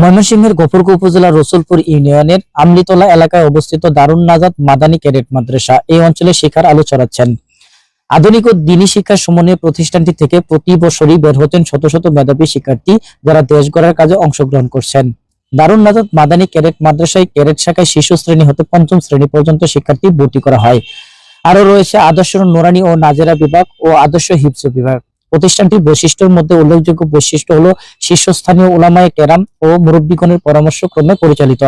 ময়মনসিংহের গফরগো উপজেলার রসুলপুর ইউনিয়নের আমলিতলা এলাকায় অবস্থিত দারুণ নাজাদ মাদানী ক্যাডেট মাদ্রাসা এই অঞ্চলে শিক্ষার আলো ছড়াচ্ছেন। আধুনিক ও দিনী শিক্ষা সমন্বয় প্রতিষ্ঠানটি থেকে প্রতি বছরই বের হতেন শত শত মেধাবী শিক্ষার্থী যারা দেশ গড়ার কাজে অংশগ্রহণ করছেন। দারুণ নাজাদ মাদানী ক্যাডেট মাদ্রাসায় ক্যাডেট শাখায় শিশু শ্রেণি হতে পঞ্চম শ্রেণি পর্যন্ত শিক্ষার্থী ভর্তি করা হয়। আরও রয়েছে আদর্শ নোরানি ও নাজেরা বিভাগ ও আদর্শ হিফজ বিভাগ। প্রতিষ্ঠানটির বৈশিষ্ট্যের মধ্যে উল্লেখযোগ্য বৈশিষ্ট্য হল শীর্ষস্থানীয় ওলামায় কেরাম ও মুরব্বীগণের পরামর্শ ক্রমে পরিচালিত।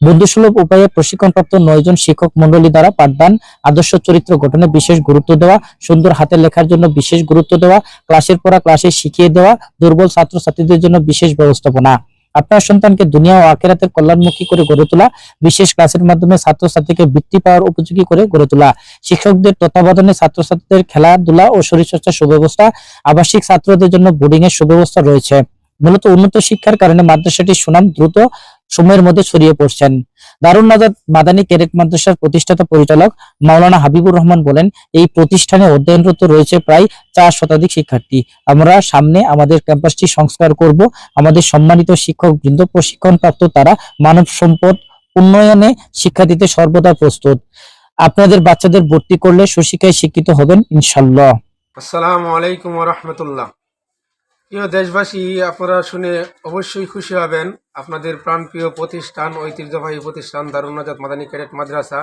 বন্ধুসুলভ উপায়ে প্রশিক্ষণপ্রাপ্ত নয়জন শিক্ষক মন্ডলী দ্বারা পাঠদান, আদর্শ চরিত্র গঠনে বিশেষ গুরুত্ব দেওয়া, সুন্দর হাতে লেখার জন্য বিশেষ গুরুত্ব দেওয়া, ক্লাসের পড়া ক্লাসে শিখিয়ে দেওয়া, দুর্বল ছাত্রছাত্রীদের জন্য বিশেষ ব্যবস্থাপনা। আপনার সন্তানকে দুনিয়া ও আখেরাতের কল্যাণমুখী করে গড়ে তোলা, বিশেষ ক্লাসের মাধ্যমে ছাত্রছাত্রীকে বৃত্তি পাওয়ার উপযোগী করে গড়ে তোলা। শিক্ষকদের তত্ত্বাবধানে ছাত্রছাত্রীদের খেলাধুলা ও শরীরচর্চার সুব্যবস্থা, আবাসিক ছাত্রদের জন্য বোর্ডিং এর সুব্যবস্থা রয়েছে। মূলত উন্নত শিক্ষার কারণে মাদ্রাসাটির সুনাম দ্রুত সময়ের মধ্যে ছড়িয়ে পড়ছেন। দারুণ নাজাদ মাদানী ক্যাডেট মাদ্রাসার প্রতিষ্ঠাতা পরিচালক মাওলানা হাবিবুর রহমান বলেন, এই প্রতিষ্ঠানে অধ্যয়নরত রয়েছে প্রায় চার শতাধিক শিক্ষার্থী। আমরা সামনে আমাদের ক্যাম্পাসটি সংস্কার করব। আমাদের সম্মানিত শিক্ষক বৃন্দ প্রশিক্ষণপ্রাপ্ত তারা মানব সম্পদ উন্নয়নে শিক্ষা দিতে সর্বদা প্রস্তুত। আপনাদের বাচ্চাদের ভর্তি করলে সুশিক্ষায় শিক্ষিত হবেন ইনশাল্লাহ আসসালামু আলাইকুম রহমতুল্লাহ। প্রিয় দেশবাসী, আপনারা শুনে অবশ্যই খুশি হবেন। আপনাদের প্রাণপ্রিয় প্রতিষ্ঠান, ঐতিহ্যবাহী প্রতিষ্ঠান দারুণাজাত মাদানী ক্যাডেট মাদ্রাসা,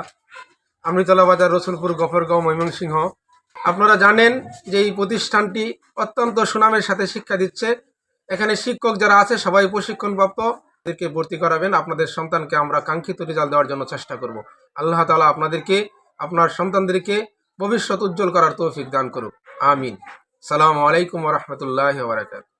আমৃতলা বাজার, রসুলপুর, গফরগাঁও, ময়মনসিংহ। আপনারা জানেন যে এই প্রতিষ্ঠানটি অত্যন্ত সুনামের সাথে শিক্ষা দিচ্ছে। এখানে শিক্ষক যারা আছে, সবাই প্রশিক্ষণপ্রাপ্ত। তাদেরকে ভর্তি করাবেন। আপনাদের সন্তানকে আমরা কাঙ্ক্ষিত রেজাল্ট দেওয়ার জন্য চেষ্টা করব। আল্লাহ তালা আপনাদেরকে, আপনার সন্তানদেরকে ভবিষ্যৎ উজ্জ্বল করার তৌফিক দান করুক। আমিন। সালামু আলাইকুম রহমতুল্লাহ বারাকাত